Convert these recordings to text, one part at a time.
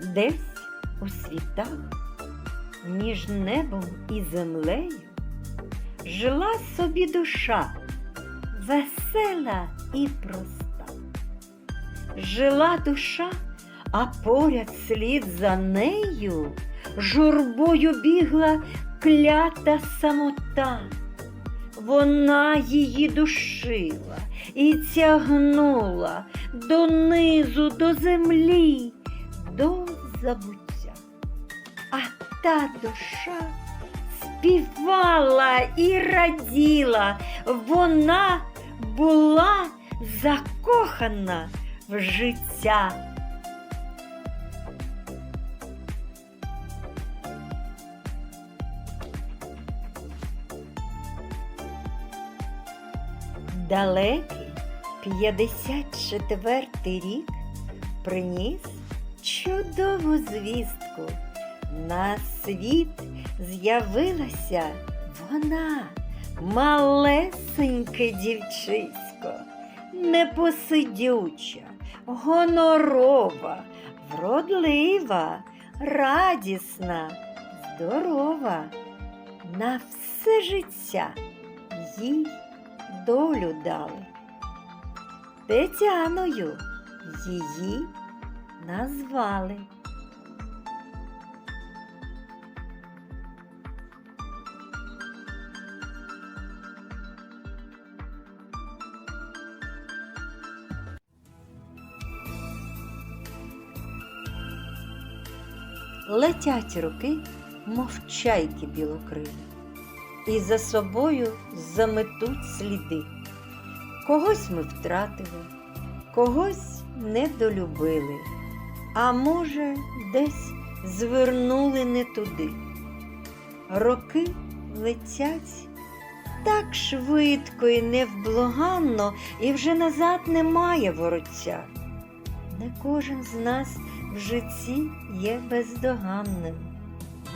Десь у світах між небом і землею жила собі душа весела і проста. Жила душа, а поряд слід за нею журбою бігла клята самота. Вона її душила і тягнула донизу, до землі, до забуття. А та душа співала і раділа, вона була закохана в життя. Далекий 54-й рік приніс чудову звістку. На світ з'явилася вона, малесеньке дівчисько, непосидюча, гонорова, вродлива, радісна, здорова. На все життя їй долю дали. Тетяною її назвали. Летять руки, мов чайки і за собою заметуть сліди. Когось ми втратили, когось недолюбили, а може, десь звернули не туди. Роки летять так швидко і невблаганно, і вже назад немає вороття. Не кожен з нас в житті є бездоганним,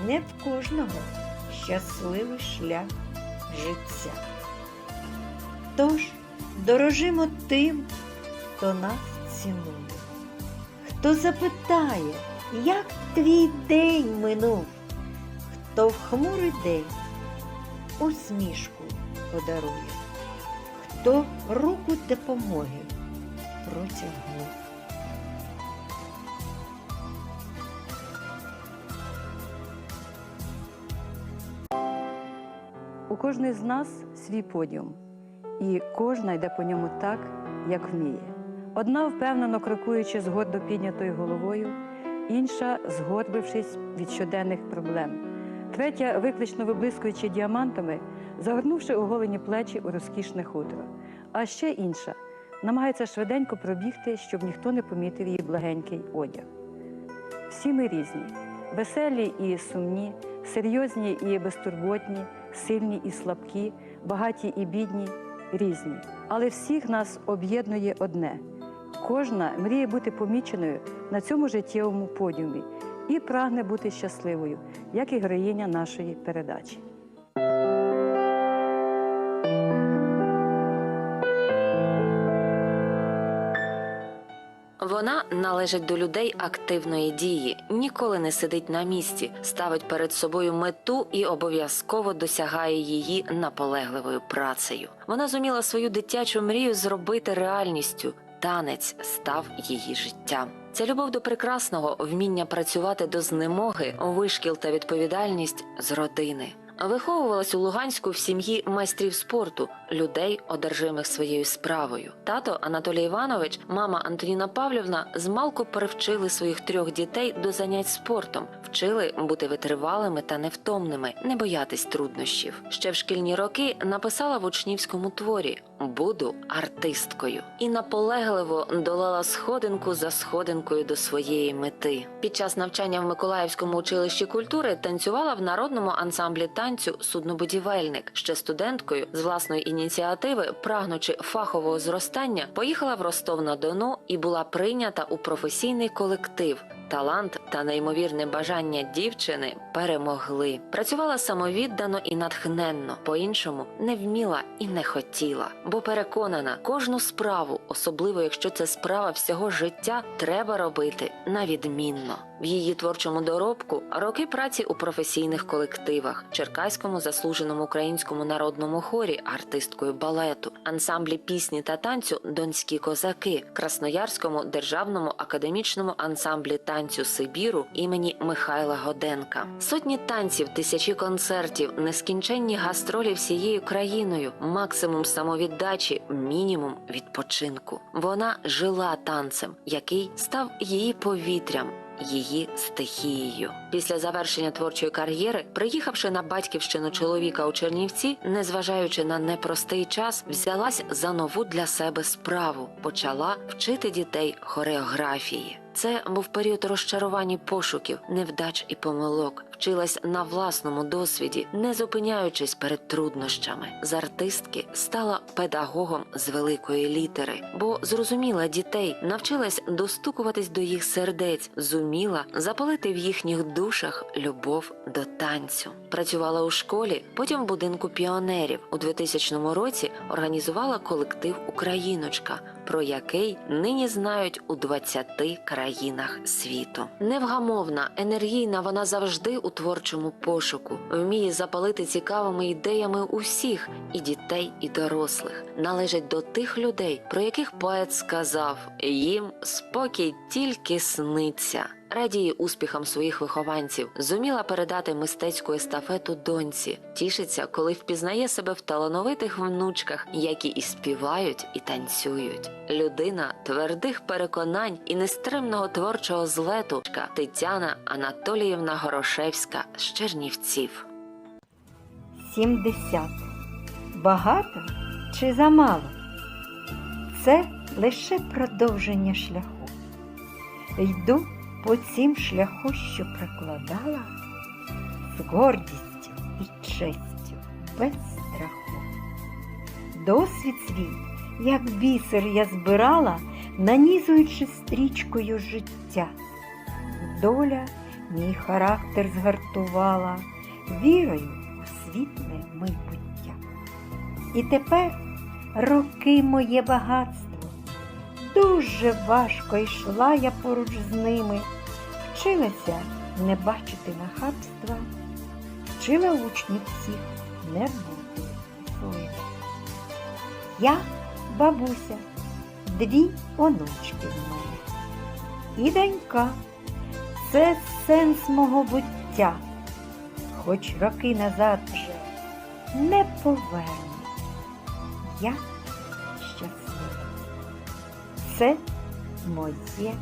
не в кожного щасливий шлях життя. Тож дорожимо тим, хто нас цінує, хто запитає, як твій день минув, хто в хмурий день усмішку подарує, хто руку допомоги протягнув. У кожної з нас свій подіум, і кожна йде по ньому так, як вміє. Одна впевнено крокуючи з гордо піднятою головою, інша згорбившись від щоденних проблем, третя, виклично виблискуючи діамантами, загорнувши оголені плечі у розкішне хутро. А ще інша намагається швиденько пробігти, щоб ніхто не помітив її благенький одяг. Всі ми різні, веселі і сумні, серйозні і безтурботні, сильні і слабкі, багаті і бідні, різні. Але всіх нас об'єднує одне. Кожна мріє бути поміченою на цьому життєвому подіумі і прагне бути щасливою, як і героїня нашої передачі. Вона належить до людей активної дії, ніколи не сидить на місці, ставить перед собою мету і обов'язково досягає її наполегливою працею. Вона зуміла свою дитячу мрію зробити реальністю. Танець став її життям. Ця любов до прекрасного, вміння працювати до знемоги, вишкіл та відповідальність з родини. Виховувалась у Луганську в сім'ї майстрів спорту, людей, одержимих своєю справою. Тато Анатолій Іванович, мама Антоніна Павлівна змалку привчили своїх трьох дітей до занять спортом, вчили бути витривалими та невтомними, не боятись труднощів. Ще в шкільні роки написала в учнівському творі Буду артисткою і наполегливо долала сходинку за сходинкою до своєї мети. Під час навчання в Миколаївському училищі культури танцювала в народному ансамблі танцю Суднобудівельник. Ще студенткою з власної ініціативи, прагнучи фахового зростання, поїхала в Ростов на Дону і була прийнята у професійний колектив. талант та неймовірне бажання дівчини перемогли. Працювала самовіддано і натхненно, по-іншому не вміла і не хотіла, бо переконана, кожну справу, особливо якщо це справа всього життя, треба робити на відмінно. В її творчому доробку роки праці у професійних колективах, Черкаському заслуженому українському народному хорі, артисткою балету, ансамблі пісні та танцю Донські козаки, Красноярському державному академічному ансамблі танцю Сибіру імені Михайла Годенка. Сотні танців, тисячі концертів, нескінченні гастролі всією країною, максимум самовіддачі, мінімум відпочинку. Вона жила танцем, який став її повітрям. Її стихією після завершення творчої кар'єри, приїхавши на батьківщину чоловіка у Чернівці, незважаючи на непростий час, взялась за нову для себе справу, почала вчити дітей хореографії. Це був період розчарувань і пошуків, невдач і помилок. Вчилась на власному досвіді, не зупиняючись перед труднощами. З артистки стала педагогом з великої літери, бо зрозуміла дітей, навчилась достукуватись до їх сердець, зуміла запалити в їхніх душах любов до танцю. Працювала у школі, потім в будинку піонерів. У 2000 році організувала колектив Україночка, про який нині знають у 20 країнах світу. Невгамовна, енергійна, вона завжди у творчому пошуку, вміє запалити цікавими ідеями усіх, і дітей, і дорослих. Належить до тих людей, про яких поет сказав: їм спокій тільки сниться. Радіє успіхам своїх вихованців, зуміла передати мистецьку естафету доньці, тішиться, коли впізнає себе в талановитих внучках, які і співають, і танцюють. Людина твердих переконань і нестримного творчого злету Тетяна Анатоліївна Горошевська з Чернівців. 70. Багато чи замало? Це лише продовження шляху. Йду по цім шляху, що прокладала з гордістю і честю, без страху. Досвід свій, як бісер я збирала, нанізуючи стрічкою життя. Доля мій характер згартувала вірою у світле майбуття. І тепер роки моє багатство. Дуже важко йшла я поруч з ними, вчилася не бачити нахабства, вчила учнів всіх не бути злими. Я бабуся, дві онучки в мене. І донька це сенс мого буття, хоч роки назад вже не поверну. Я щаслива. Це моє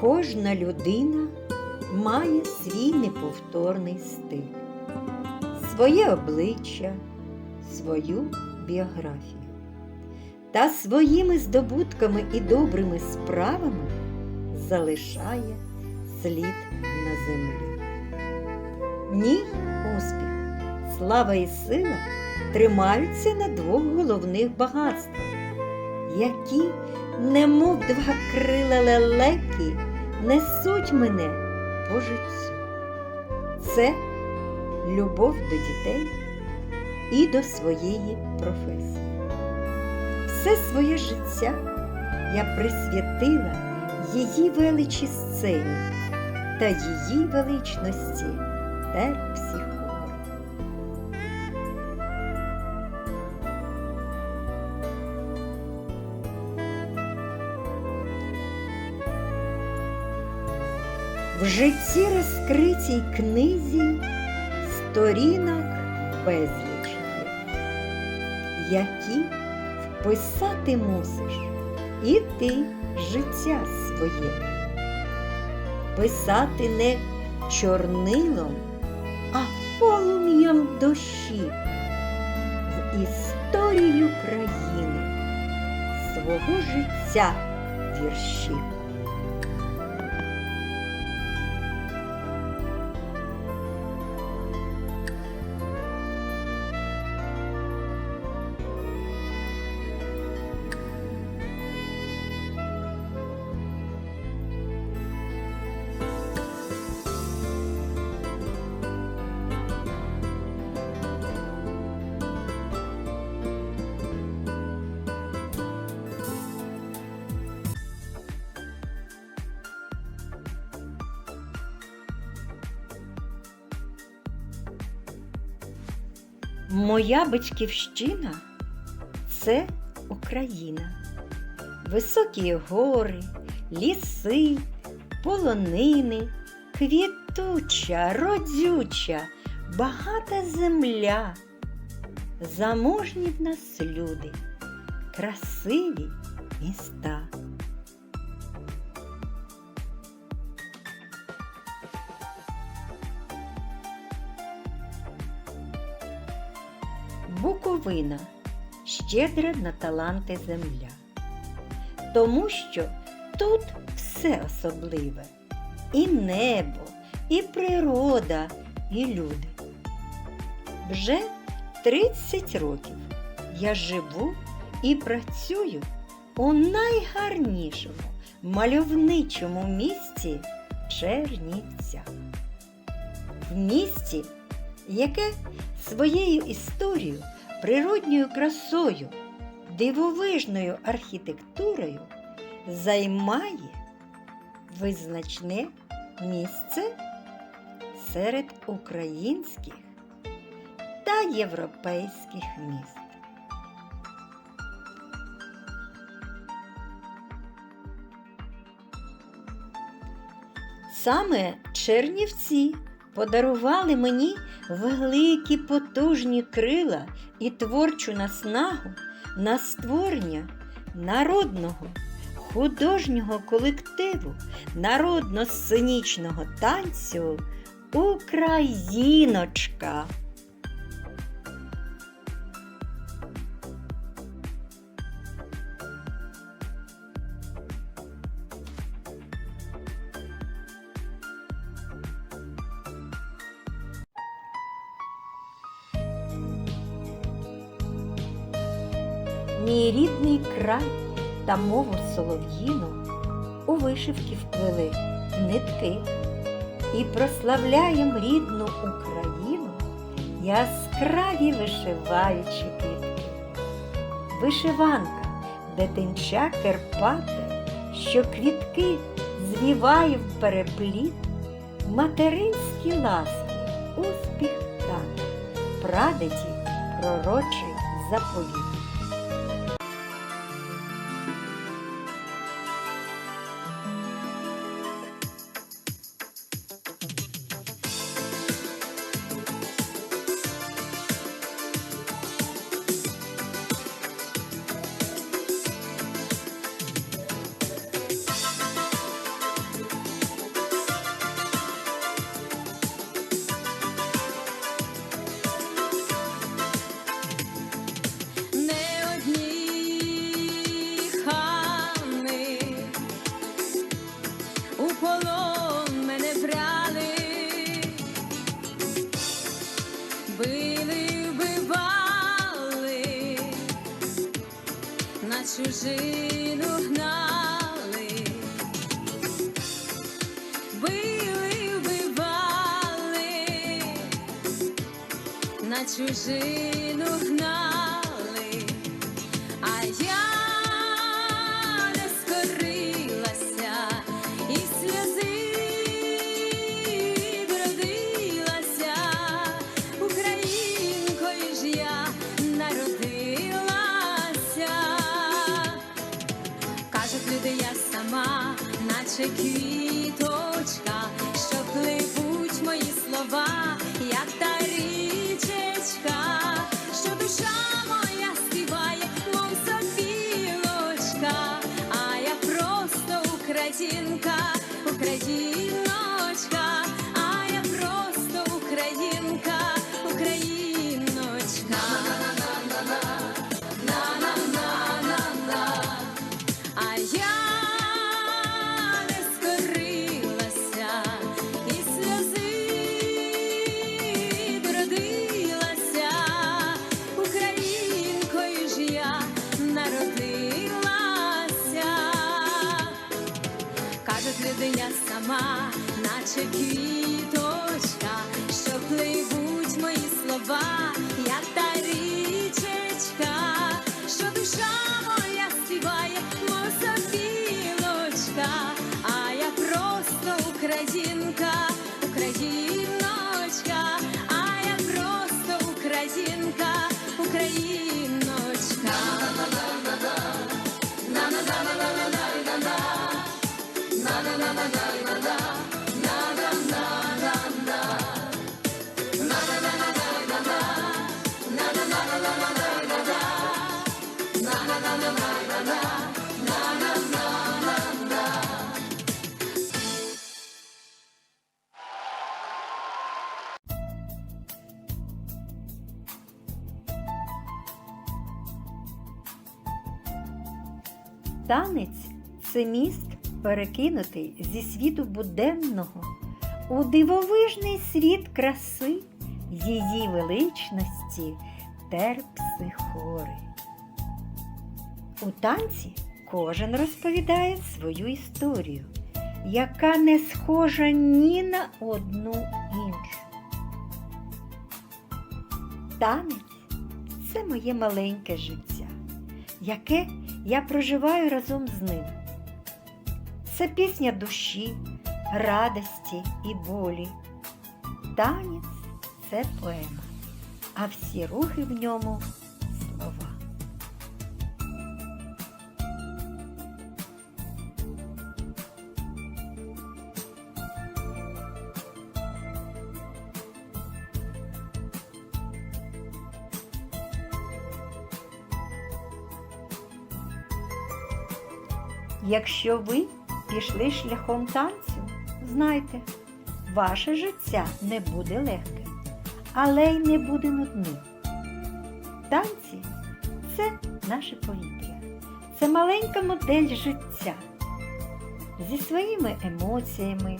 Кожна людина має свій неповторний стиль, своє обличчя, свою біографію. Та своїми здобутками і добрими справами залишає слід на землі. Ні, успіх, слава і сила тримаються на двох головних багатствах, які, немов два крила лелеки, несуть мене по життю. Це любов до дітей і до своєї професії. Все своє життя я присвятила її величі сцені та її величності терпсихори. В житті розкритій книзі сторінок безліч є, які вписати мусиш і ти життя своє. Писати не чорнилом, а полум'ям душі в історію країни свого життя вірші. Моя батьківщина це Україна. Високі гори, ліси, полонини, квітуча, родюча, багата земля. Заможні в нас люди, красиві міста. Буковина щедра на таланти земля, тому що тут все особливе і небо, і природа, і люди. Вже 30 років я живу і працюю у найгарнішому мальовничому місті Чернівцях. В місті, яке своєю історією, природньою красою, дивовижною архітектурою займає визначне місце серед українських та європейських міст. Саме Чернівці подарували мені великі потужні крила і творчу наснагу на створення народного художнього колективу народно-сценічного танцю Україночка. Мій рідний край та мову солов'їну у вишивки вплели нитки і прославляєм рідну Україну яскраві вишиваючі квітки. Вишиванка, дитинча Керпати, що квітки звіває в перепліт, материнські ласки, успіх так, прадеді пророчий заповіт. чужину гнали, били, вбивали на чужину. гнали. Наче сама, наче квіточка, міст, перекинутий зі світу буденного у дивовижний світ краси, її величності, терпси хори. У танці кожен розповідає свою історію, яка не схожа ні на одну іншу. Танець це моє маленьке життя, яке я проживаю разом з ним. Це пісня душі, радості і болі. Танець це поема, а всі рухи в ньому слова. Якщо ви пішли шляхом танцю, знайте, ваше життя не буде легким, але й не буде нудним. Танці це наше повітря, це маленька модель життя зі своїми емоціями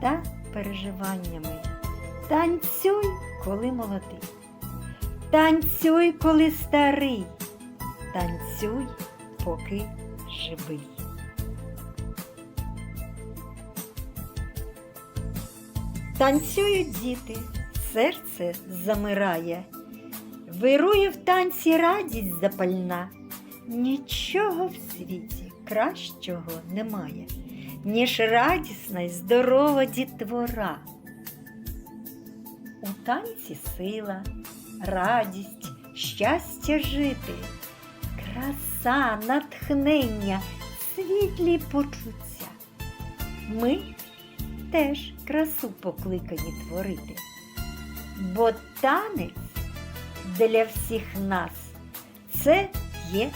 та переживаннями. Танцюй, коли молодий. Танцюй, коли старий. Танцюй, поки живий. Танцюють діти, серце замирає, вирує в танці радість запальна. Нічого в світі кращого немає, ніж радісна й здорова дітвора. У танці сила, радість, щастя жити, краса, натхнення, світлі почуття. Ми теж красу покликані творити, бо танець для всіх нас це є